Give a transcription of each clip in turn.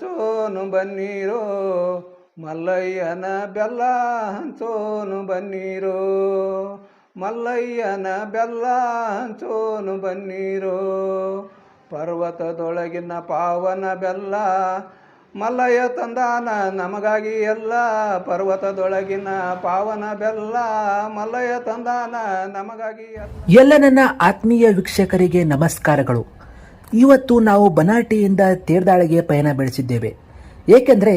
ಹಂಚೋನು ಬನ್ನೀರೋ. ಮಲ್ಲಯ್ಯನ ಬೆಲ್ಲ ಹಂಚೋನು ಬನ್ನೀರೋ. ಮಲ್ಲಯ್ಯನ ಬೆಲ್ಲ ಹಂಚೋನು ಬನ್ನೀರೋ. ಪರ್ವತದೊಳಗಿನ ಪಾವನ ಬೆಲ್ಲ ಮಲ್ಲಯ್ಯ ತಂದಾನ, ನಮಗಾಗಿ ಎಲ್ಲ ಪರ್ವತದೊಳಗಿನ ಪಾವನ ಬೆಲ್ಲ ಮಲ್ಲಯ್ಯ ತಂದಾನ, ನಮಗಾಗಿ ಎಲ್ಲ. ನನ್ನ ಆತ್ಮೀಯ ವೀಕ್ಷಕರಿಗೆ ನಮಸ್ಕಾರಗಳು. ಇವತ್ತು ನಾವು ಬನಾಟಿಯಿಂದ ತೇರ್ದಾಳಿಗೆ ಪಯಣ ಬೆಳೆಸಿದ್ದೇವೆ. ಏಕೆಂದರೆ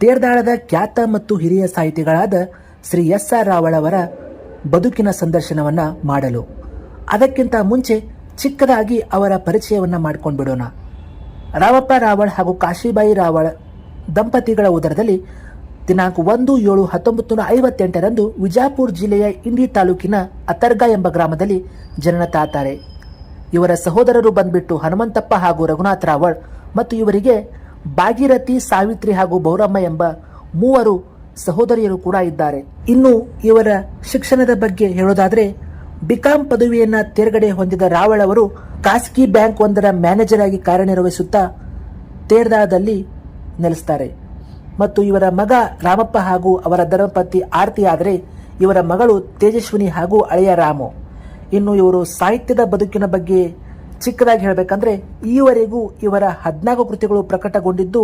ತೇರ್ದಾಳದ ಖ್ಯಾತ ಮತ್ತು ಹಿರಿಯ ಸಾಹಿತಿಗಳಾದ ಶ್ರೀ ಎಸ್ ಆರ್ ರಾವಳವರ ಬದುಕಿನ ಸಂದರ್ಶನವನ್ನು ಮಾಡಲು. ಅದಕ್ಕಿಂತ ಮುಂಚೆ ಚಿಕ್ಕದಾಗಿ ಅವರ ಪರಿಚಯವನ್ನು ಮಾಡ್ಕೊಂಡು ಬಿಡೋಣ. ರಾವಪ್ಪ ರಾವಳ್ ಹಾಗೂ ಕಾಶಿಬಾಯಿ ರಾವಳ್ ದಂಪತಿಗಳ ಉದರದಲ್ಲಿ ದಿನಾಂಕ ಒಂದು ಏಳು ಹತ್ತೊಂಬತ್ತು ನೂರ ಐವತ್ತೆಂಟರಂದು ವಿಜಾಪುರ ಜಿಲ್ಲೆಯ ಇಂಡಿ ತಾಲೂಕಿನ ಅತರ್ಗ ಎಂಬ ಗ್ರಾಮದಲ್ಲಿ ಜನನ ತಾತಾರೆ ಇವರ ಸಹೋದರರು ಬಂದ್ಬಿಟ್ಟು ಹನುಮಂತಪ್ಪ ಹಾಗೂ ರಘುನಾಥ್ ರಾವಳ್ ಮತ್ತು ಇವರಿಗೆ ಭಾಗೀರಥಿ, ಸಾವಿತ್ರಿ ಹಾಗೂ ಬೌರಮ್ಮ ಎಂಬ ಮೂವರು ಸಹೋದರಿಯರು ಕೂಡ ಇದ್ದಾರೆ. ಇನ್ನು ಇವರ ಶಿಕ್ಷಣದ ಬಗ್ಗೆ ಹೇಳೋದಾದ್ರೆ, ಬಿಕಾಂ ಪದವಿಯನ್ನ ತೇರ್ಗಡೆ ಹೊಂದಿದ ರಾವಳ್ ಅವರು ಖಾಸಗಿ ಬ್ಯಾಂಕ್ ಒಂದರ ಮ್ಯಾನೇಜರ್ ಆಗಿ ಕಾರ್ಯನಿರ್ವಹಿಸುತ್ತಾ ತೇರ್ದಾದಲ್ಲಿ ನೆಲೆಸ್ತಾರೆ. ಮತ್ತು ಇವರ ಮಗ ರಾಮಪ್ಪ ಹಾಗೂ ಅವರ ಧರ್ಮಪತಿ ಆರತಿ ಆದರೆ, ಇವರ ಮಗಳು ತೇಜಸ್ವಿನಿ ಹಾಗೂ ಅಳೆಯ ರಾಮು. ಇನ್ನು ಇವರು ಸಾಹಿತ್ಯದ ಬದುಕಿನ ಬಗ್ಗೆ ಚಿಕ್ಕದಾಗಿ ಹೇಳಬೇಕಂದ್ರೆ ಈವರೆಗೂ ಇವರ ಹದಿನಾಲ್ಕು ಕೃತಿಗಳು ಪ್ರಕಟಗೊಂಡಿದ್ದು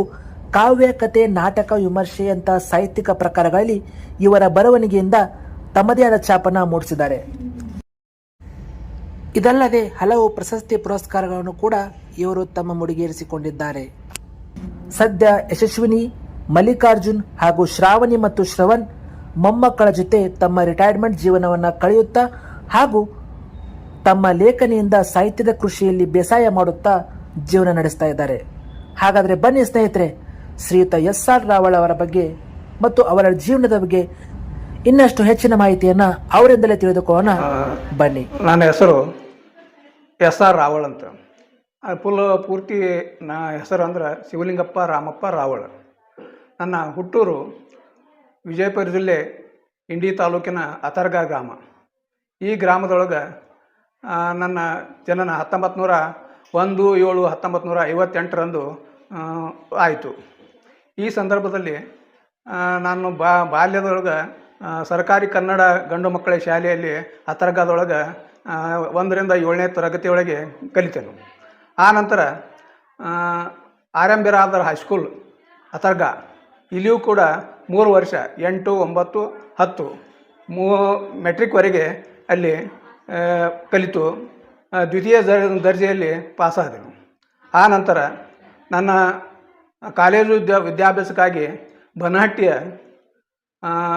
ಕಾವ್ಯ, ಕತೆ, ನಾಟಕ, ವಿಮರ್ಶೆ ಅಂತ ಸಾಹಿತ್ಯಿಕ ಪ್ರಕಾರಗಳಲ್ಲಿ ಇವರ ಬರವಣಿಗೆಯಿಂದ ತಮ್ಮದೇ ಆದ ಛಾಪನ ಮೂಡಿಸಿದ್ದಾರೆ. ಇದಲ್ಲದೆ ಹಲವು ಪ್ರಶಸ್ತಿ ಪುರಸ್ಕಾರಗಳನ್ನು ಕೂಡ ಇವರು ತಮ್ಮ ಮುಡಿಗೇರಿಸಿಕೊಂಡಿದ್ದಾರೆ. ಸದ್ಯ ಯಶಸ್ವಿನಿ, ಮಲ್ಲಿಕಾರ್ಜುನ್ ಹಾಗೂ ಶ್ರಾವಣಿ ಮತ್ತು ಶ್ರವಣ್ ಮೊಮ್ಮಕ್ಕಳ ಜೊತೆ ತಮ್ಮ ರಿಟೈರ್ಮೆಂಟ್ ಜೀವನವನ್ನು ಕಳೆಯುತ್ತಾ ಹಾಗೂ ತಮ್ಮ ಲೇಖನಿಯಿಂದ ಸಾಹಿತ್ಯದ ಕೃಷಿಯಲ್ಲಿ ಬೇಸಾಯ ಮಾಡುತ್ತಾ ಜೀವನ ನಡೆಸ್ತಾ ಇದ್ದಾರೆ. ಹಾಗಾದರೆ ಬನ್ನಿ ಸ್ನೇಹಿತರೆ ಶ್ರೀಯುತ ಎಸ್ ಆರ್ ರಾವಳ್ ಅವರ ಬಗ್ಗೆ ಮತ್ತು ಅವರ ಜೀವನದ ಬಗ್ಗೆ ಇನ್ನಷ್ಟು ಹೆಚ್ಚಿನ ಮಾಹಿತಿಯನ್ನು ಅವರಿಂದಲೇ ತಿಳಿದುಕೋಣ ಬನ್ನಿ. ನನ್ನ ಹೆಸರು ಎಸ್ ಆರ್ ರಾವಳ್ ಅಂತ. ಫುಲ್ ಪೂರ್ತಿ ನಾ ಹೆಸರು ಅಂದ್ರೆ ಶಿವಲಿಂಗಪ್ಪ ರಾಮಪ್ಪ ರಾವಳ್. ನನ್ನ ಹುಟ್ಟೂರು ವಿಜಯಪುರ ಜಿಲ್ಲೆ ಇಂಡಿ ತಾಲೂಕಿನ ಅತರ್ಗ ಗ್ರಾಮ. ಈ ಗ್ರಾಮದೊಳಗೆ ನನ್ನ ಜನನ ಹತ್ತೊಂಬತ್ತು ನೂರ ಒಂದು ಏಳು ಹತ್ತೊಂಬತ್ತು ನೂರ ಐವತ್ತೆಂಟರಂದು ಆಯಿತು. ಈ ಸಂದರ್ಭದಲ್ಲಿ ನಾನು ಬಾ ಬಾಲ್ಯದೊಳಗೆ ಸರ್ಕಾರಿ ಕನ್ನಡ ಗಂಡು ಮಕ್ಕಳ ಶಾಲೆಯಲ್ಲಿ ಅತರ್ಗದೊಳಗೆ ಆ, ಒಂದರಿಂದ ಏಳನೇ ತರಗತಿಯೊಳಗೆ ಕಲಿತೆನು. ಆ ನಂತರ R M Biradar high school Atarga ಇಲ್ಲಿಯೂ ಕೂಡ ಮೂರು ವರ್ಷ ಎಂಟು ಒಂಬತ್ತು ಹತ್ತು ಮೂ ಮೆಟ್ರಿಕ್ವರೆಗೆ ಅಲ್ಲಿ ಕಲಿತು ದ್ವಿತೀಯ ದರ್- ದರ್ಜೆಯಲ್ಲಿ ಪಾಸಾದೆವು. ಆ ನಂತರ ನನ್ನ ಕಾಲೇಜು ವಿದ್ಯಾ, ವಿದ್ಯಾಭ್ಯಾಸಕ್ಕಾಗಿ ಬನಹಟ್ಟಿಯ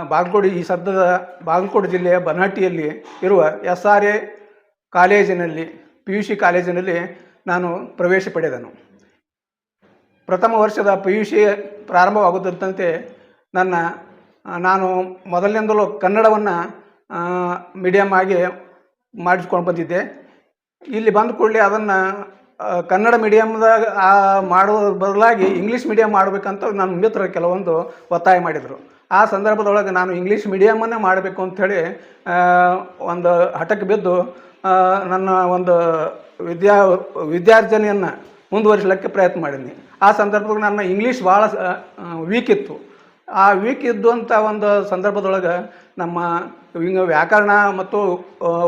ಬಾಗಲಕೋಡು, ಈ ಸದ್ಯದ ಬಾಗಲಕೋಟೆ ಜಿಲ್ಲೆಯ ಬನಹಟ್ಟಿಯಲ್ಲಿ ಇರುವ ಎಸ್ ಆರ್ ಎ ಕಾಲೇಜಿನಲ್ಲಿ ಪಿ ಯು ಸಿ ಕಾಲೇಜಿನಲ್ಲಿ ನಾನು ಪ್ರವೇಶ ಪಡೆದನು. ಪ್ರಥಮ ವರ್ಷದ ಪಿ ಯು ಸಿ ಪ್ರಾರಂಭವಾಗುತ್ತಂತೆ ನನ್ನ ನಾನು ಮೊದಲಿನಿಂದಲೂ ಕನ್ನಡವನ್ನು ಮೀಡಿಯಮ್ ಆಗಿ ಮಾಡಿಸ್ಕೊಂಡು ಬಂದಿದ್ದೆ. ಇಲ್ಲಿ ಬಂದ ಕೂಡಲೇ ಅದನ್ನು ಕನ್ನಡ ಮೀಡಿಯಮ್ದಾಗ ಮಾಡುವ ಬದಲಾಗಿ ಇಂಗ್ಲೀಷ್ ಮೀಡಿಯಮ್ ಮಾಡಬೇಕಂತ ನನ್ನ ಮಿತ್ರ ಕೆಲವೊಂದು ಒತ್ತಾಯ ಮಾಡಿದರು. ಆ ಸಂದರ್ಭದೊಳಗೆ ನಾನು ಇಂಗ್ಲೀಷ್ ಮೀಡಿಯಮನ್ನೇ ಮಾಡಬೇಕು ಅಂಥೇಳಿ ಒಂದು ಹಠಕ್ಕೆ ಬಿದ್ದು ನನ್ನ ಒಂದು ವಿದ್ಯಾ, ವಿದ್ಯಾರ್ಜನೆಯನ್ನು ಮುಂದುವರಿಸಲಿಕ್ಕೆ ಪ್ರಯತ್ನ ಮಾಡಿದ್ದೀನಿ ಆ ಸಂದರ್ಭದಾಗ ನನ್ನ ಇಂಗ್ಲೀಷ್ ಭಾಳ ವೀಕ್ ಇತ್ತು. ಆ ವೀಕ್ ಇದ್ದಂಥ ಒಂದು ಸಂದರ್ಭದೊಳಗೆ ನಮ್ಮ ಹಿಂಗೆ ವ್ಯಾಕರಣ ಮತ್ತು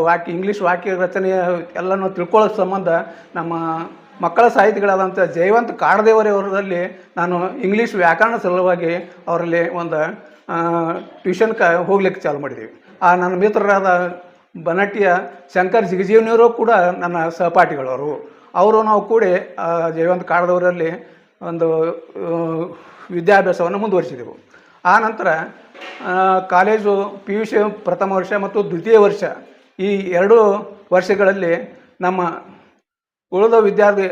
ವಾಕ್ಯ ಇಂಗ್ಲೀಷ್ ವಾಕ್ಯ ರಚನೆ ಎಲ್ಲನೂ ತಿಳ್ಕೊಳ್ಳೋ ಸಂಬಂಧ ನಮ್ಮ ಮಕ್ಕಳ ಸಾಹಿತಿಗಳಾದಂಥ ಜಯವಂತ ಕಾಡದೇವರವರಲ್ಲಿ ನಾನು ಇಂಗ್ಲೀಷ್ ವ್ಯಾಕರಣ ಸಲುವಾಗಿ ಅವರಲ್ಲಿ ಒಂದು ಟ್ಯೂಷನ್ ಕ ಹೋಗ್ಲಿಕ್ಕೆ ಚಾಲು ಮಾಡಿದ್ದೀವಿ ಆ ನನ್ನ ಮಿತ್ರರಾದ ಬನಟ್ಟಿಯ ಶಂಕರ್ ಜಿಗಜೀವನಿಯವರು ಕೂಡ ನನ್ನ ಸಹಪಾಠಿಗಳವರು. ಅವರು ನಾವು ಕೂಡಿ ಜಯವಂತ ಕಾಡದವರಲ್ಲಿ ಒಂದು ವಿದ್ಯಾಭ್ಯಾಸವನ್ನು ಮುಂದುವರಿಸಿದೆವು. ಆ ನಂತರ ಕಾಲೇಜು ಪಿ ಯು ಸಿ ಪ್ರಥಮ ವರ್ಷ ಮತ್ತು ದ್ವಿತೀಯ ವರ್ಷ ಈ ಎರಡು ವರ್ಷಗಳಲ್ಲಿ ನಮ್ಮ ಉಳಿದ ವಿದ್ಯಾರ್ಥಿ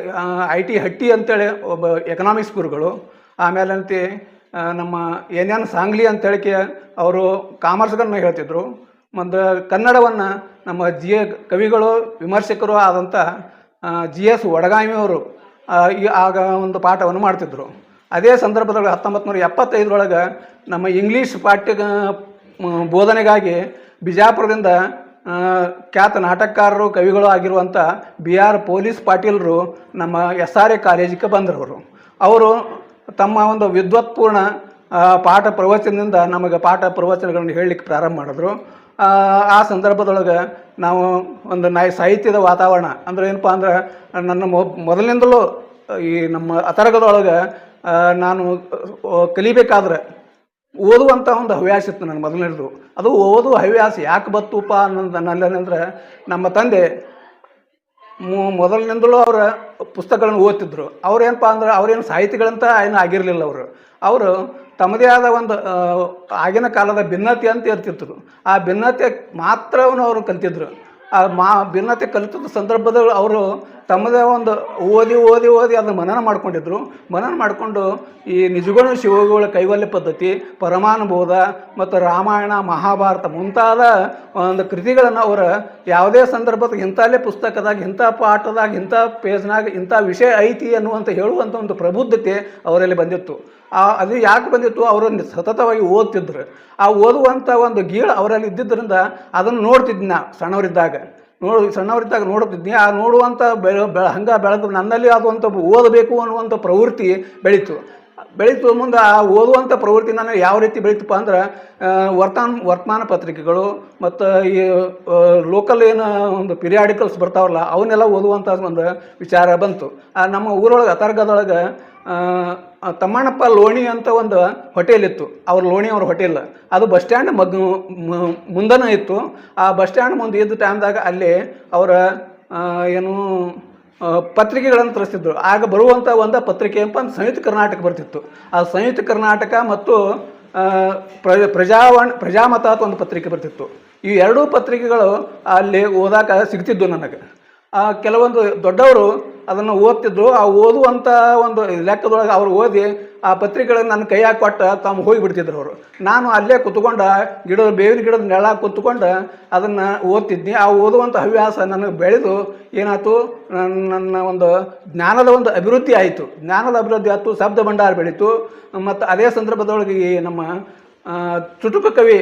ಐ ಟಿ ಹಟ್ಟಿ ಅಂತೇಳಿ ಒಬ್ಬ ಎಕನಾಮಿಕ್ಸ್ ಗುರುಗಳು, ಆಮೇಲಂತೆ ನಮ್ಮ ಎನ್ ಎನ್ ಸಾಂಗ್ಲಿ ಅಂತೇಳಿಕೆ ಅವರು ಕಾಮರ್ಸ್ಗಳನ್ನ ಹೇಳ್ತಿದ್ರು. ಮತ್ತು ಕನ್ನಡವನ್ನು ನಮ್ಮ ಜಿ ಎ ಕವಿಗಳು, ವಿಮರ್ಶಕರು ಆದಂಥ ಜಿ ಎಸ್ ಒಡಗಾಮಿಯವರು ಆಗ ಒಂದು ಪಾಠವನ್ನು ಮಾಡ್ತಿದ್ರು. ಅದೇ ಸಂದರ್ಭದೊಳಗೆ ಹತ್ತೊಂಬತ್ತು ನೂರ ಎಪ್ಪತ್ತೈದರೊಳಗೆ ನಮ್ಮ ಇಂಗ್ಲೀಷ್ ಪಾಠ್ಯ ಬೋಧನೆಗಾಗಿ ಬಿಜಾಪುರದಿಂದ ಖ್ಯಾತ ನಾಟಕಕಾರರು ಕವಿಗಳು ಆಗಿರುವಂಥ ಬಿ ಆರ್ ಪೊಲೀಸ್ ಪಾಟೀಲರು ನಮ್ಮ ಎಸ್ ಆರ್ ಎ ಕಾಲೇಜಿಗೆ ಬಂದರು ಅವರು ತಮ್ಮ ಒಂದು ವಿದ್ವತ್ಪೂರ್ಣ ಪಾಠ ಪ್ರವಚನದಿಂದ ನಮಗೆ ಪಾಠ ಪ್ರವಚನಗಳನ್ನು ಹೇಳಲಿಕ್ಕೆ ಪ್ರಾರಂಭ ಮಾಡಿದ್ರು. ಆ, ಸಂದರ್ಭದೊಳಗೆ ನಾವು ಒಂದು ನಾಯಿ ಸಾಹಿತ್ಯದ ವಾತಾವರಣ ಅಂದ್ರೆ ಏನಪ್ಪ ಅಂದ್ರೆ ನನ್ನ ಮೊದಲಿನಿಂದಲೂ ಈ ನಮ್ಮ ಅತರಗದೊಳಗೆ ನಾನು ಕಲಿಬೇಕಾದ್ರೆ ಓದುವಂಥ ಒಂದು ಹವ್ಯಾಸ ಇತ್ತು ನನ್ನ ಮೊದಲನೇದು. ಅದು ಓದುವ ಹವ್ಯಾಸ ಯಾಕೆ ಬತ್ತುಪ್ಪ ಅನ್ನೋದು ನನ್ನಂದ್ರೆ ನಮ್ಮ ತಂದೆ ಮೊದಲಿನಿಂದಲೂ ಅವರ ಪುಸ್ತಕಗಳನ್ನು ಓದ್ತಿದ್ರು. ಅವ್ರೇನಪ್ಪ ಅಂದ್ರೆ ಅವ್ರೇನು ಸಾಹಿತಿಗಳಂತ ಏನು ಆಗಿರಲಿಲ್ಲ ಅವರು. ಅವರು ತಮ್ಮದೇ ಆದ ಒಂದು ಆಗಿನ ಕಾಲದ ಭಿನ್ನತೆ ಅಂತ ಇರ್ತಿದ್ರು ಆ ಭಿನ್ನತೆ ಮಾತ್ರವನ್ನು ಅವರು ಕಲ್ತಿದ್ರು. ಮಾ ಭಿನ್ನತೆ ಕಲಿತದ ಸಂದರ್ಭದಲ್ಲಿ ಅವರು ತಮ್ಮದೇ ಒಂದು ಓದಿ ಓದಿ ಓದಿ ಅದನ್ನು ಮನನ ಮಾಡ್ಕೊಂಡಿದ್ರು. ಮನನ ಮಾಡಿಕೊಂಡು ಈ ನಿಜಗುಣ ಶಿವಗಳ ಕೈವಲ್ಯ ಪದ್ಧತಿ ಪರಮಾನುಬೋಧ ಮತ್ತು ರಾಮಾಯಣ, ಮಹಾಭಾರತ ಮುಂತಾದ ಒಂದು ಕೃತಿಗಳನ್ನು ಅವರು ಯಾವುದೇ ಸಂದರ್ಭದಾಗ ಇಂಥಲ್ಲೇ ಪುಸ್ತಕದಾಗ, ಇಂಥ ಪಾಠದಾಗ, ಇಂಥ ಪೇಜ್ನಾಗ ಇಂಥ ವಿಷಯ ಐತಿ ಅನ್ನುವಂಥ ಹೇಳುವಂಥ ಒಂದು ಪ್ರಬುದ್ಧತೆ ಅವರಲ್ಲಿ ಬಂದಿತ್ತು. ಆ ಅದು ಯಾಕೆ ಬಂದಿತ್ತು? ಅವರು ಸತತವಾಗಿ ಓದ್ತಿದ್ರು. ಆ ಓದುವಂಥ ಒಂದು ಗೀಳು ಅವರಲ್ಲಿ ಇದ್ದಿದ್ದರಿಂದ ಅದನ್ನು ನೋಡ್ತಿದ್ದೆ ನಾ ಸಣ್ಣವರಿದ್ದಾಗ. ನೋಡು ಸಣ್ಣವರಿದ್ದಾಗ ನೋಡುತ್ತಿದ್ದೆ ಆ ನೋಡುವಂಥ ಬೆ ಬೆಳ ಹಂಗೆ ಬೆಳೆದು ನನ್ನಲ್ಲಿ ಆಗುವಂಥ ಓದಬೇಕು ಅನ್ನುವಂಥ ಪ್ರವೃತ್ತಿ ಬೆಳೀತು. ಬೆಳೀತು ಮುಂದೆ ಆ ಓದುವಂಥ ಪ್ರವೃತ್ತಿ ನನಗೆ ಯಾವ ರೀತಿ ಬೆಳೀತಪ್ಪ ಅಂದ್ರೆ ವರ್ತಮಾನ ವರ್ತಮಾನ ಪತ್ರಿಕೆಗಳು ಮತ್ತು ಈ ಲೋಕಲ್ ಏನು ಒಂದು ಪಿರಿಯಾಡಿಕಲ್ಸ್ ಬರ್ತಾವಲ್ಲ ಅವನ್ನೆಲ್ಲ ಓದುವಂಥ ಒಂದು ವಿಚಾರ ಬಂತು. ಆ ನಮ್ಮ ಊರೊಳಗೆ ಅಥರ್ಗದೊಳಗೆ ಆ, ಆ ತಮ್ಮಣ್ಣಪ್ಪ ಲೋಣಿ ಅಂತ ಒಂದು ಹೋಟೆಲ್ ಇತ್ತು ಅವ್ರ ಲೋಣಿ ಅವ್ರ ಹೋಟೆಲ್. ಅದು ಬಸ್ ಸ್ಟ್ಯಾಂಡ್ ಮಗ್ ಮುಂದನೂ ಇತ್ತು. ಆ ಬಸ್ ಸ್ಟ್ಯಾಂಡ್ ಮುಂದೆ ಇದ್ದ ಟೈಮ್ದಾಗ ಅಲ್ಲಿ ಅವರ ಏನು ಪತ್ರಿಕೆಗಳನ್ನು ತರಿಸ್ತಿದ್ರು. ಆಗ ಬರುವಂಥ ಒಂದು ಪತ್ರಿಕೆ ಅಂತ ಸಂಯುಕ್ತ ಕರ್ನಾಟಕ ಬರ್ತಿತ್ತು. ಆ ಸಂಯುಕ್ತ ಕರ್ನಾಟಕ ಮತ್ತು ಪ್ರಜ ಪ್ರಜಾಮತ ಅಂತ ಒಂದು ಪತ್ರಿಕೆ ಬರ್ತಿತ್ತು. ಈ ಎರಡೂ ಪತ್ರಿಕೆಗಳು ಅಲ್ಲಿ ಓದಾಕ ಸಿಗ್ತಿದ್ದು ನನಗೆ. ಕೆಲವೊಂದು ದೊಡ್ಡವರು ಅದನ್ನು ಓದ್ತಿದ್ರು. ಆ ಓದುವಂಥ ಒಂದು ಲೆಕ್ಕದೊಳಗೆ ಅವ್ರು ಓದಿ ಆ ಪತ್ರಿಕೆಗಳನ್ನು ನನ್ನ ಕೈಯಾಗ ಕೊಟ್ಟು ಹೋಗಿ ಹೋಗಿಬಿಡ್ತಿದ್ರು ಅವರು. ನಾನು ಅಲ್ಲೇ ಕುತ್ಕೊಂಡು ಗಿಡದ ಬೇವಿನ ಗಿಡದ ನೆಳ ಕುತ್ಕೊಂಡು ಅದನ್ನು ಓದ್ತಿದ್ನಿ. ಆ ಓದುವಂಥ ಹವ್ಯಾಸ ನನಗೆ ಬೆಳೆದು ಏನಾಯ್ತು? ನನ್ನ ಒಂದು ಜ್ಞಾನದ ಒಂದು ಅಭಿವೃದ್ಧಿ ಆಯಿತು. ಜ್ಞಾನದ ಅಭಿವೃದ್ಧಿ ಆಯಿತು, ಶಬ್ದ ಭಂಡಾರ ಬೆಳೀತು. ಮತ್ತು ಅದೇ ಸಂದರ್ಭದೊಳಗೆ ನಮ್ಮ ಚುಟುಕು ಕವಿ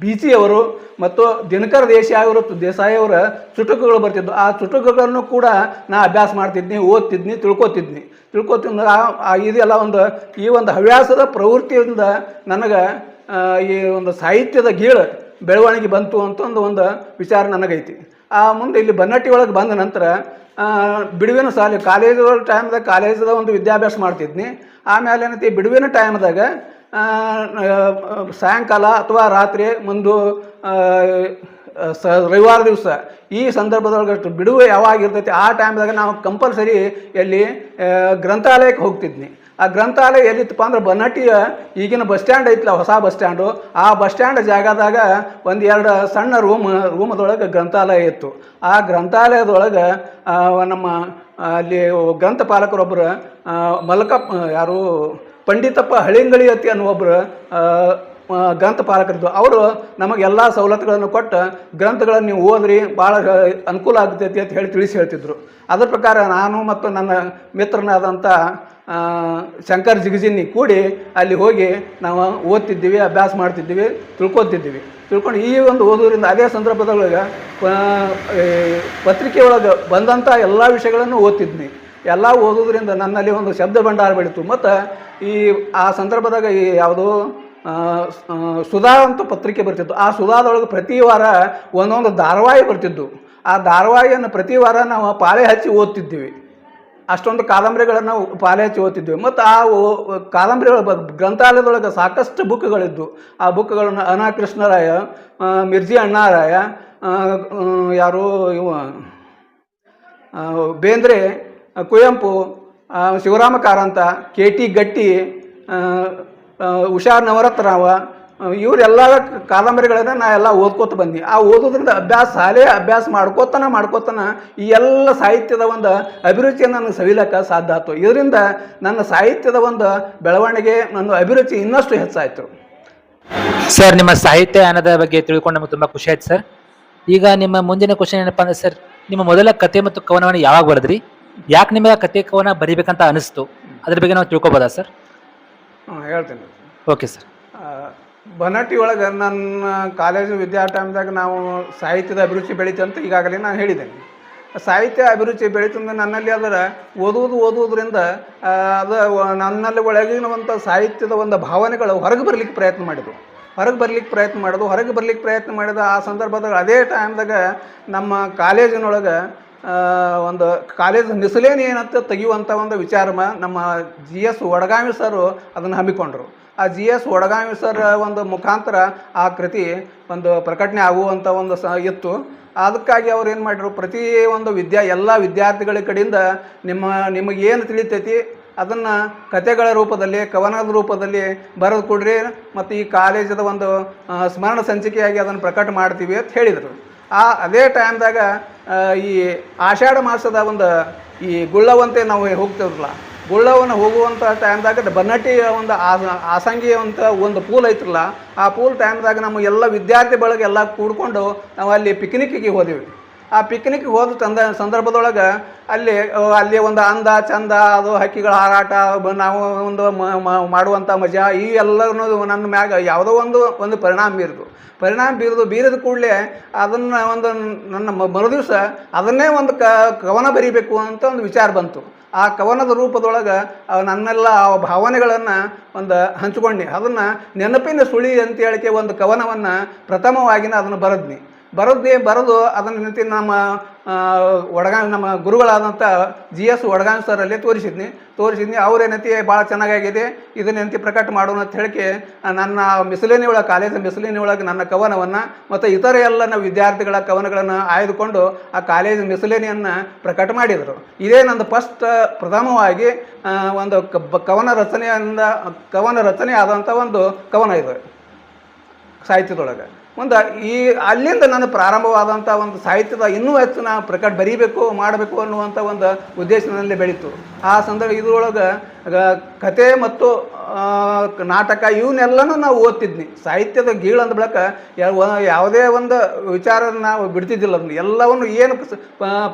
ಬಿ ಸಿ ಅವರು ಮತ್ತು ದಿನಕರ ದೇಸಾಯಿ ಅವರು ಚುಟುಕುಗಳು ಬರ್ತಿದ್ವು. ಆ ಚುಟುಕುಗಳನ್ನು ಕೂಡ ನಾ ಅಭ್ಯಾಸ ಮಾಡ್ತಿದ್ನಿ, ಓದ್ತಿದ್ನಿ, ತಿಳ್ಕೊತಿದ್ನಿ. ತಿಳ್ಕೊತಿದ್ದ ಇದೆಲ್ಲ ಒಂದು ಈ ಒಂದು ಹವ್ಯಾಸದ ಪ್ರವೃತ್ತಿಯಿಂದ ನನಗೆ ಈ ಒಂದು ಸಾಹಿತ್ಯದ ಗೀಳು ಬೆಳವಣಿಗೆ ಬಂತು ಅಂತ ಒಂದು ಒಂದು ವಿಚಾರ ನನಗೈತಿ. ಆ ಮುಂದೆ ಇಲ್ಲಿ ಬನ್ನಟ್ಟಿ ಒಳಗೆ ಬಂದ ನಂತರ ಬಿಡುವಿನ ಶಾಲೆ ಕಾಲೇಜ್ ಟೈಮ್ದಾಗ ಕಾಲೇಜದ ಒಂದು ವಿದ್ಯಾಭ್ಯಾಸ ಮಾಡ್ತಿದ್ನಿ. ಆಮೇಲೆ ಏನೈತಿ, ಬಿಡುವಿನ ಟೈಮ್ದಾಗ ಸಾಯಂಕಾಲ ಅಥವಾ ರಾತ್ರಿ ಒಂದು ಸ, ರವಿವಾರ ದಿವಸ ಈ ಸಂದರ್ಭದೊಳಗೆ ಅಷ್ಟು ಬಿಡುವು ಯಾವಾಗ ಇರ್ತೈತಿ ಆ ಟೈಮ್ದಾಗ ನಾವು ಕಂಪಲ್ಸರಿ ಎಲ್ಲಿ ಗ್ರಂಥಾಲಯಕ್ಕೆ ಹೋಗ್ತಿದ್ನಿ ಆ ಗ್ರಂಥಾಲಯ ಎಲ್ಲಿತ್ತಪ್ಪ ಅಂದ್ರೆ ಬನ್ನಟ್ಟಿಯ ಈಗಿನ ಬಸ್ ಸ್ಟ್ಯಾಂಡ್ ಐತಲ್ಲ ಹೊಸ ಬಸ್ ಸ್ಟ್ಯಾಂಡು ಆ ಬಸ್ ಸ್ಟ್ಯಾಂಡ್ ಜಾಗದಾಗ ಒಂದು ಎರಡು ಸಣ್ಣ ರೂಮ್, ರೂಮದೊಳಗೆ ಗ್ರಂಥಾಲಯ ಇತ್ತು. ಆ ಗ್ರಂಥಾಲಯದೊಳಗೆ ನಮ್ಮ ಅಲ್ಲಿ ಗ್ರಂಥಪಾಲಕರೊಬ್ಬರು ಮಲ್ಕಪ್ಪ, ಯಾರು ಪಂಡಿತಪ್ಪ ಹಳಿಂಗಳಿ ಅತಿ ಅನ್ನೋ ಒಬ್ಬರು ಆ, ಅವರು ಗ್ರಂಥಪಾಲಕರಿದ್ದು ಅವರು ನಮಗೆಲ್ಲ ಸವಲತ್ತುಗಳನ್ನು ಕೊಟ್ಟು ಗ್ರಂಥಗಳನ್ನು ನೀವು ಓದ್ರಿ ಭಾಳ ಅನುಕೂಲ ಆಗ್ತೈತಿ ಅಂತ ಹೇಳಿ ತಿಳಿಸಿ ಹೇಳ್ತಿದ್ರು. ಅದರ ಪ್ರಕಾರ ನಾನು ಮತ್ತು ನನ್ನ ಮಿತ್ರನಾದಂಥ ಶಂಕರ್ ಜಿಗಜಿನ್ನಿ ಕೂಡಿ ಅಲ್ಲಿ ಹೋಗಿ ನಾವು ಓದ್ತಿದ್ದೀವಿ ಅಭ್ಯಾಸ ಮಾಡ್ತಿದ್ದೀವಿ ತಿಳ್ಕೊತಿದ್ದೀವಿ. ತಿಳ್ಕೊಂಡು ಈ ಒಂದು ಓದೋದ್ರಿಂದ ಅದೇ ಸಂದರ್ಭದೊಳಗೆ ಪತ್ರಿಕೆ ಒಳಗೆ ಬಂದಂಥ ಎಲ್ಲ ವಿಷಯಗಳನ್ನು ಓದ್ತಿದ್ನಿ. ಎಲ್ಲ ಓದೋದ್ರಿಂದ ನನ್ನಲ್ಲಿ ಒಂದು ಶಬ್ದ ಭಂಡಾರ ಬೆಳೀತು. ಮತ್ತು ಈ, ಆ ಸಂದರ್ಭದಾಗ ಈ ಯಾವುದೋ ಸುಧಾ ಅಂತ ಪತ್ರಿಕೆ ಬರ್ತಿತ್ತು. ಆ ಸುಧಾದೊಳಗೆ ಪ್ರತಿ ವಾರ ಒಂದೊಂದು ಧಾರಾವಾಹಿ ಬರ್ತಿದ್ದು ಆ ಧಾರಾವಾಹಿಯನ್ನು ಪ್ರತಿ ವಾರ ನಾವು ಪಾಳೆ ಹಚ್ಚಿ ಓದ್ತಿದ್ದೀವಿ. ಅಷ್ಟೊಂದು ಕಾದಂಬರಿಗಳನ್ನು ಪಾಲೆ ಹಚ್ಚಿ ಓದ್ತಿದ್ವಿ ಮತ್ತು ಆ ಕಾದಂಬರಿಗಳ ಬ- ಗ್ರಂಥಾಲಯದೊಳಗೆ ಸಾಕಷ್ಟು ಬುಕ್ಗಳಿದ್ದವು ಆ ಬುಕ್ಗಳನ್ನು ಅನಾ ಕೃಷ್ಣರಾಯ ಮಿರ್ಜಿ ಅಣ್ಣಾರಾಯ ಯಾರು ಇವ ಬೇಂದ್ರೆ ಕುವೆಂಪು ಶಿವರಾಮ ಕಾರಂತ ಕೆ ಟಿ ಗಟ್ಟಿ ಹುಷಾರ್ ನವರತ್ನರಾವ ಇವರೆಲ್ಲ ಕಾದಂಬರಿಗಳನ್ನ ನಾ ಎಲ್ಲ ಓದ್ಕೋತ ಬಂದು ಆ ಓದೋದ್ರಿಂದ ಅಭ್ಯಾಸ, ಶಾಲೆ ಅಭ್ಯಾಸ ಮಾಡ್ಕೋತನ ಮಾಡ್ಕೋತನ ಈ ಎಲ್ಲ ಸಾಹಿತ್ಯದ ಒಂದು ಅಭಿರುಚಿಯನ್ನು ನನಗೆ ಸವಿಲಕ್ಕ ಸಾಧ್ಯ ಆಯ್ತು ಇದರಿಂದ ನನ್ನ ಸಾಹಿತ್ಯದ ಒಂದು ಬೆಳವಣಿಗೆ, ನನ್ನ ಅಭಿರುಚಿ ಇನ್ನಷ್ಟು ಹೆಚ್ಚಾಯಿತು. ಸರ್, ನಿಮ್ಮ ಸಾಹಿತ್ಯ ಯಾನದ ಬಗ್ಗೆ ತಿಳ್ಕೊಂಡು ನಮಗೆ ತುಂಬ ಖುಷಿ ಆಯ್ತು ಸರ್. ಈಗ ನಿಮ್ಮ ಮುಂದಿನ ಕ್ವಶನ್ ಏನಪ್ಪ ಅಂದ್ರೆ ಸರ್, ನಿಮ್ಮ ಮೊದಲ ಕತೆ ಮತ್ತು ಕವನವನ್ನು ಯಾವಾಗ ಬರೆದ್ರಿ? ಯಾಕೆ ನಿಮಗೆ ಆ ಕತೆ ಕವನ ಬರಿಬೇಕಂತ ಅನಿಸ್ತು? ಅದ್ರ ಬಗ್ಗೆ ನಾವು ತಿಳ್ಕೊಬೋದಾ ಸರ್? ಹಾಂ ಹೇಳ್ತೀನಿ. Okay sir. ಬನಟಿ ಒಳಗೆ ನನ್ನ ಕಾಲೇಜು ವಿದ್ಯಾ ಟೈಮ್ದಾಗ ನಾವು ಸಾಹಿತ್ಯದ ಅಭಿರುಚಿ ಬೆಳೀತು ಅಂತ ಈಗಾಗಲೇ ನಾನು ಹೇಳಿದ್ದೇನೆ. ಸಾಹಿತ್ಯ ಅಭಿರುಚಿ ಬೆಳೀತಂದ್ರೆ ನನ್ನಲ್ಲಿ ಅದರ ಓದುವುದು ಓದುವುದರಿಂದ ಅದು ನನ್ನಲ್ಲಿ ಒಳಗಿನವಂಥ ಸಾಹಿತ್ಯದ ಒಂದು ಭಾವನೆಗಳು ಹೊರಗೆ ಬರಲಿಕ್ಕೆ ಪ್ರಯತ್ನ ಮಾಡಿದ್ರು. ಹೊರಗೆ ಬರಲಿಕ್ಕೆ ಪ್ರಯತ್ನ ಮಾಡೋದು ಹೊರಗೆ ಬರಲಿಕ್ಕೆ ಪ್ರಯತ್ನ ಮಾಡಿದ ಆ ಸಂದರ್ಭದಾಗ ಅದೇ ಟೈಮ್ದಾಗ ನಮ್ಮ ಕಾಲೇಜಿನೊಳಗೆ ಒಂದು ಕಾಲೇಜ್ ಮಿಸಲೇನು ಏನಂತ ತೆಗೆಯುವಂಥ ಒಂದು ವಿಚಾರ ನಮ್ಮ ಜಿ ಎಸ್ ವಡಗಾವಿ ಸರು ಅದನ್ನು ಹಮ್ಮಿಕೊಂಡರು. ಆ ಜಿ ಎಸ್ ವಡಗಾವಿ ಸರ್ ಒಂದು ಮುಖಾಂತರ ಆ ಕೃತಿ ಒಂದು ಪ್ರಕಟಣೆ ಆಗುವಂಥ ಒಂದು ಸ ಇತ್ತು. ಅದಕ್ಕಾಗಿ ಅವ್ರು ಏನು ಮಾಡಿದ್ರು, ಪ್ರತಿ ಒಂದು ವಿದ್ಯಾ, ಎಲ್ಲ ವಿದ್ಯಾರ್ಥಿಗಳ ಕಡೆಯಿಂದ ನಿಮ್ಮ ನಿಮಗೇನು ತಿಳಿತೈತಿ ಅದನ್ನು ಕತೆಗಳ ರೂಪದಲ್ಲಿ, ಕವನದ ರೂಪದಲ್ಲಿ ಬರೆದು ಕೊಡ್ರಿ ಮತ್ತು ಈ ಕಾಲೇಜದ ಒಂದು ಸ್ಮರಣ ಸಂಚಿಕೆಯಾಗಿ ಅದನ್ನು ಪ್ರಕಟ ಮಾಡ್ತೀವಿ ಅಂತ ಹೇಳಿದರು. ಆ ಅದೇ ಟೈಮ್ದಾಗ ಈ ಆಷಾಢ ಮಾಸದ ಒಂದು ಈ ಗುಳ್ಳವಂತೆ ನಾವು ಹೋಗ್ತೇವಲ್ಲ ಗುಳ್ಳವನ್ನು ಹೋಗುವಂಥ ಟೈಮ್ದಾಗ ಬನ್ನಟ್ಟಿಯ ಒಂದು ಆಸ ಆಸಂಗಿ ಅಂತ ಒಂದು ಪೂಲ್ ಐತ್ರಲ್ಲ, ಆ ಪೂಲ್ ಟೈಮ್ದಾಗ ನಮ್ಮ ಎಲ್ಲ ವಿದ್ಯಾರ್ಥಿ ಬಳಗ ಎಲ್ಲ ಕೂಡ್ಕೊಂಡು ನಾವು ಅಲ್ಲಿ ಪಿಕ್ನಿಕ್ಕಿಗೆ ಹೋದೆವು. ಆ ಪಿಕ್ನಿಕ್ಗೆ ಹೋದ ತಂದ, ಸಂದರ್ಭದೊಳಗೆ ಅಲ್ಲಿ ಅಲ್ಲಿ ಒಂದು ಅಂದ, ಚಂದ, ಅದು ಹಕ್ಕಿಗಳ ಹಾರಾಟ ನಾವು ಒಂದು ಮಾಡುವಂಥ ಮಜಾ, ಈ ಎಲ್ಲನೂ ನನ್ನ ಮ್ಯಾಗ ಯಾವುದೋ ಒಂದು ಒಂದು ಪರಿಣಾಮ ಬೀರಿತು. ಪರಿಣಾಮ ಬೀರಿದು, ಬೀರಿದ ಕೂಡಲೇ ಅದನ್ನು ಒಂದು ನನ್ನ ಮರುದಿವಸ ಅದನ್ನೇ ಒಂದು ಕವನ ಬರೀಬೇಕು ಅಂತ ಒಂದು ವಿಚಾರ ಬಂತು. ಆ ಕವನದ ರೂಪದೊಳಗೆ ನನ್ನೆಲ್ಲ ಆ ಭಾವನೆಗಳನ್ನು ಒಂದು ಹಂಚಿಕೊಂಡೆ. ಅದನ್ನು ನೆನಪಿನ ಸುಳಿ ಅಂತ ಹೇಳಿಕೆ ಒಂದು ಕವನವನ್ನು ಪ್ರಥಮವಾಗಿನ ಅದನ್ನು ಬರದ್ನಿ. ಬರದ್ನಿ ಬರೋದು, ಅದನ್ನು ನಿಂತು ನಮ್ಮ ಒಡಗಾ, ನಮ್ಮ ಗುರುಗಳಾದಂಥ ಜಿ ಎಸ್ ಸರ್ ಅಲ್ಲಿ ತೋರಿಸಿದ್ನಿ. ತೋರಿಸಿದ್ನಿ ಅವ್ರೇನಂತಿ ಭಾಳ ಚೆನ್ನಾಗಾಗಿದೆ ಇದನ್ನೆಂತಿ ಪ್ರಕಟ ಮಾಡೋಣ ಅಂತ ಹೇಳಿಕೆ, ನನ್ನ ಮಿಸಲಿನಿ ಒಳಗೆ ಕಾಲೇಜ್ ಮಿಸಲಿನಿ ಒಳಗೆ ನನ್ನ ಕವನವನ್ನು, ಮತ್ತು ಇತರ ಎಲ್ಲ ನಾವು ವಿದ್ಯಾರ್ಥಿಗಳ ಕವನಗಳನ್ನು ಆಯ್ದುಕೊಂಡು, ಆ ಕಾಲೇಜ್ ಮಿಸಲಿನಿಯನ್ನು ಪ್ರಕಟ ಮಾಡಿದರು. ಇದೇ ನಂದು ಫಸ್ಟ್ ಪ್ರಥಮವಾಗಿ ಒಂದು ಕವನ ರಚನೆಯಿಂದ, ಕವನ ರಚನೆ ಆದಂಥ ಒಂದು ಕವನ ಇದು, ಸಾಹಿತ್ಯದೊಳಗೆ. ಮುಂದೆ ಈ ಅಲ್ಲಿಂದ ನಾನು ಪ್ರಾರಂಭವಾದಂಥ ಒಂದು ಸಾಹಿತ್ಯದ ಇನ್ನೂ ಹೆಚ್ಚು ನಾನು ಪ್ರಕಟ ಬರೀಬೇಕು, ಮಾಡಬೇಕು ಅನ್ನುವಂಥ ಒಂದು ಉದ್ದೇಶ ನನ್ನಲ್ಲಿ ಬೆಳೀತು. ಆ ಸಂದರ್ಭ ಇದ್ರೊಳಗೆ ಕತೆ ಮತ್ತು ನಾಟಕ ಇವನ್ನೆಲ್ಲನೂ ನಾವು ಓದ್ತಿದ್ನಿ. ಸಾಹಿತ್ಯದ ಗೀಳು ಅಂದ ಬಳಿಕ ಯಾವುದೇ ಒಂದು ವಿಚಾರ ನಾವು ಬಿಡ್ತಿದ್ದಿಲ್ಲ ಅದನ್ನ. ಎಲ್ಲವನ್ನು ಏನು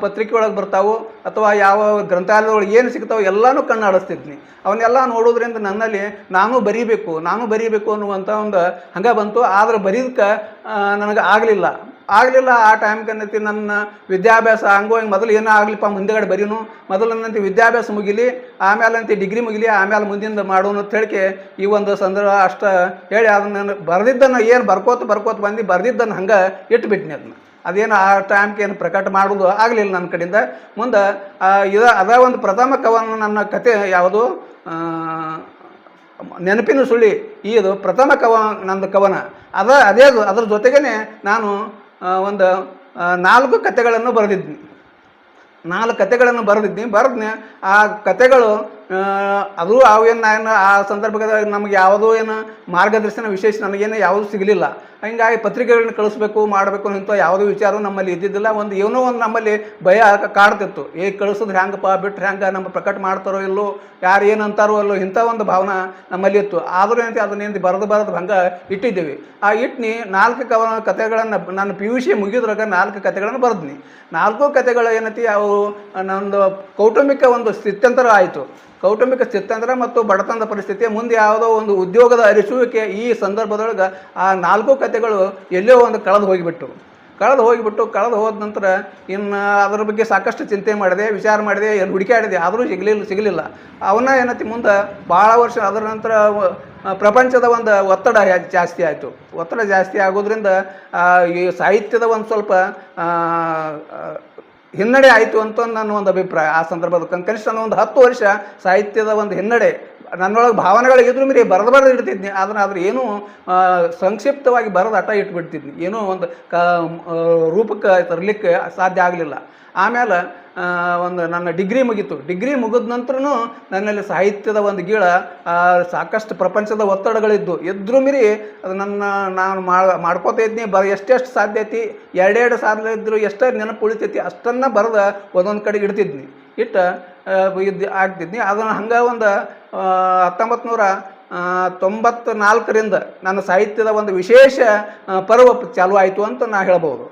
ಪತ್ರಿಕೆ ಒಳಗೆ ಬರ್ತಾವೋ ಅಥವಾ ಯಾವ ಗ್ರಂಥಾಲಯದೊಳಗೆ ಏನು ಸಿಗ್ತಾವೋ ಎಲ್ಲನೂ ಕಣ್ಣಾಡಿಸ್ತಿದ್ನಿ. ಅವನ್ನೆಲ್ಲ ನೋಡೋದ್ರಿಂದ ನನ್ನಲ್ಲಿ ನಾನು ಬರೀಬೇಕು ನಾನು ಬರೀಬೇಕು ಅನ್ನುವಂಥ ಒಂದು ಹಂಗೆ ಬಂತು. ಆದ್ರೆ ಬರೀದಕ್ಕೆ ನನಗೆ ಆಗಲಿಲ್ಲ. ಆಗಲಿಲ್ಲ ಆ ಟೈಮ್ಗೆ ನನ್ನ ವಿದ್ಯಾಭ್ಯಾಸ. ಹಂಗೋಗಿ ಮೊದಲು ಏನೋ ಆಗಲಿಪ್ಪ, ಮುಂದೆಗಡೆ ಬರೀನು. ಮೊದಲು ನನ್ನಂತೆ ವಿದ್ಯಾಭ್ಯಾಸ ಮುಗಿಲಿ ಆಮೇಲೆ ಅಂತಿ ಡಿಗ್ರಿ ಮುಗಿಲಿ ಆಮೇಲೆ ಮುಂದಿಂದ ಮಾಡೋಣ ಅಂತ ಹೇಳಿಕೆ ಈ ಒಂದು ಸಂದರ್ಭ ಅಷ್ಟು ಹೇಳಿ. ಅದನ್ನು ನಾನು ಬರೆದಿದ್ದನ್ನು ಏನು ಬರ್ಕೋತ ಬರ್ಕೋತ ಬಂದು ಬರೆದಿದ್ದನ್ನು ಹಂಗೆ ಇಟ್ಬಿಟ್ನಿ ಅದನ್ನ ಅದೇನು ಆ ಟೈಮ್ಗೆ ಏನು ಪ್ರಕಟ ಮಾಡೋದು ಆಗಲಿಲ್ಲ ನನ್ನ ಕಡೆಯಿಂದ. ಮುಂದೆ ಇದ, ಅದ ಒಂದು ಪ್ರಥಮ ಕವನ ನನ್ನ ಕತೆ ಯಾವುದು? ನೆನಪಿನ ಸುಳಿ ಇದು ಪ್ರಥಮ ಕವ, ನಂದು ಕವನ. ಅದ, ಅದೇ ಅದು- ಅದ್ರ ಜೊತೆಗೇ ನಾನು ಒಂದು ನಾಲ್ಕು ಕತೆಗಳನ್ನು ಬರೆದಿದ್ನಿ ನಾಲ್ಕು ಕತೆಗಳನ್ನು ಬರೆದಿದ್ನಿ ಬರೆದ್ನೆ ಆ ಕತೆಗಳು ಅದು ಅವೇನು ನಾನು ಆ ಸಂದರ್ಭದಾಗ ನಮಗೆ ಯಾವುದೋ ಏನು ಮಾರ್ಗದರ್ಶನ ವಿಶೇಷ ನನಗೇನು ಯಾವುದೂ ಸಿಗಲಿಲ್ಲ. ಹಿಂಗಾಗಿ ಪತ್ರಿಕೆಗಳನ್ನ ಕಳಿಸ್ಬೇಕು, ಮಾಡಬೇಕು ಅಂತ ಯಾವುದೋ ವಿಚಾರ ನಮ್ಮಲ್ಲಿ ಇದ್ದಿದ್ದಿಲ್ಲ. ಒಂದು ಏನೋ ಒಂದು ನಮ್ಮಲ್ಲಿ ಭಯ ಕಾಡ್ತಿತ್ತು. ಏ ಕಳಿಸಿದ್ರೆ ಹೆಂಗಪ್ಪ ಬಿಟ್ಟರೆ ಹೆಂಗೆ ನಮ್ಮ ಪ್ರಕಟ ಮಾಡ್ತಾರೋ ಇಲ್ಲೋ, ಯಾರು ಏನು ಅಂತಾರೋ ಅಲ್ಲೋ ಇಂಥ ಒಂದು ಭಾವನೆ ನಮ್ಮಲ್ಲಿ ಇತ್ತು. ಆದರೂ ಏನಂತ ಅದನ್ನೇನು ಬರೆದು ಬರೆದು ಹಂಗೆ ಇಟ್ಟಿದ್ದೀವಿ. ಆ ಇಟ್ನಿ ನಾಲ್ಕು ಕವನ ಕತೆಗಳನ್ನು ನಾನು ಪಿ ಯು ಸಿ ಮುಗಿದ್ರಾಗ ನಾಲ್ಕು ಕತೆಗಳನ್ನು ಬರೆದ್ನಿ. ನಾಲ್ಕು ಕತೆಗಳು ಏನತಿ ಅವು ನಂದು ಕೌಟುಂಬಿಕ ಒಂದು ಸ್ಥಿತ್ಯಂತರ ಆಯಿತು. ಕೌಟುಂಬಿಕ ಸ್ಥಿತ್ಯಂತರ ಮತ್ತು ಬಡತನದ ಪರಿಸ್ಥಿತಿ ಮುಂದೆ ಯಾವುದೋ ಒಂದು ಉದ್ಯೋಗದ ಅರಿಸುವಿಕೆ ಈ ಸಂದರ್ಭದೊಳಗೆ ಆ ನಾಲ್ಕು ಕತೆಗಳು ಎಲ್ಲೋ ಒಂದು ಕಳೆದು ಹೋಗಿಬಿಟ್ಟು. ಕಳೆದು ಹೋಗಿಬಿಟ್ಟು, ಕಳೆದು ಹೋದ ನಂತರ ಇನ್ನು ಅದರ ಬಗ್ಗೆ ಸಾಕಷ್ಟು ಚಿಂತೆ ಮಾಡಿದೆ, ವಿಚಾರ ಮಾಡಿದೆ ಎಲ್ಲಿ ಹುಡುಕಾಡಿದೆ ಆದರೂ ಸಿಗಲಿಲ್ಲ ಸಿಗಲಿಲ್ಲ. ಅವನ್ನ ಏನತ್ತಿ ಮುಂದೆ ಭಾಳ ವರ್ಷ ಅದರ ನಂತರ ಪ್ರಪಂಚದ ಒಂದು ಒತ್ತಡ ಜಾಸ್ತಿ ಆಯಿತು. ಒತ್ತಡ ಜಾಸ್ತಿ ಆಗೋದ್ರಿಂದ ಈ ಸಾಹಿತ್ಯದ ಒಂದು ಸ್ವಲ್ಪ ಹಿನ್ನಡೆ ಆಯಿತು ಅಂತ ನನ್ನ ಒಂದು ಅಭಿಪ್ರಾಯ. ಆ ಸಂದರ್ಭದ ಕನ್- ಕನಿಷ್ಠ ನಾನು ಒಂದು ಹತ್ತು ವರ್ಷ ಸಾಹಿತ್ಯದ ಒಂದು ಹಿನ್ನಡೆ ನನ್ನೊಳಗೆ ಭಾವನೆಗಳು ಇದ್ರು ಮೀರಿ ಬರೆದು ಬರೆದು ಇಡ್ತಿದ್ನಿ. ಅದನ್ನ ಆದ್ರೆ ಏನೂ ಸಂಕ್ಷಿಪ್ತವಾಗಿ ಬರೆದು ಅಟ ಇಟ್ಬಿಡ್ತಿದ್ನಿ. ಏನೋ ಒಂದು ಕ ರೂಪಕ್ಕೆ ತರಲಿಕ್ಕೆ ಸಾಧ್ಯ ಆಗಲಿಲ್ಲ. ಆಮೇಲೆ ಒಂದು ನನ್ನ ಡಿಗ್ರಿ ಮುಗೀತು. ಡಿಗ್ರಿ ಮುಗಿದ ನಂತರನೂ ನನ್ನಲ್ಲಿ ಸಾಹಿತ್ಯದ ಒಂದು ಗೀಳ ಸಾಕಷ್ಟು ಪ್ರಪಂಚದ ಒತ್ತಡಗಳಿದ್ದು. ಇದ್ರೂ ಮೀರಿ ಅದು ನನ್ನ, ನಾನು ಮಾಡ್ಕೋತಾ ಇದ್ನಿ ಬ ಎಷ್ಟೆಷ್ಟು ಸಾಧ್ಯ ಐತಿ, ಎರಡೆರಡು ಸಾಲ ಇದ್ದರೂ ಎಷ್ಟೇ ನೆನಪು ಉಳಿತೈತಿ, ಅಷ್ಟನ್ನು ಬರೆದ ಒಂದೊಂದು ಕಡೆ ಇಡ್ತಿದ್ನಿ. ಇಟ್ಟು ಇದ್ದು ಆಗ್ತಿದ್ನಿ. ಅದನ್ನು ಹಂಗೆ ಒಂದು ಹತ್ತೊಂಬತ್ತು ನೂರ ತೊಂಬತ್ತ ನಾಲ್ಕರಿಂದ ನನ್ನ ಸಾಹಿತ್ಯದ ಒಂದು ವಿಶೇಷ ಪರ್ವ ಚಾಲು ಆಯಿತು ಅಂತ ನಾ ಹೇಳ್ಬೋದು.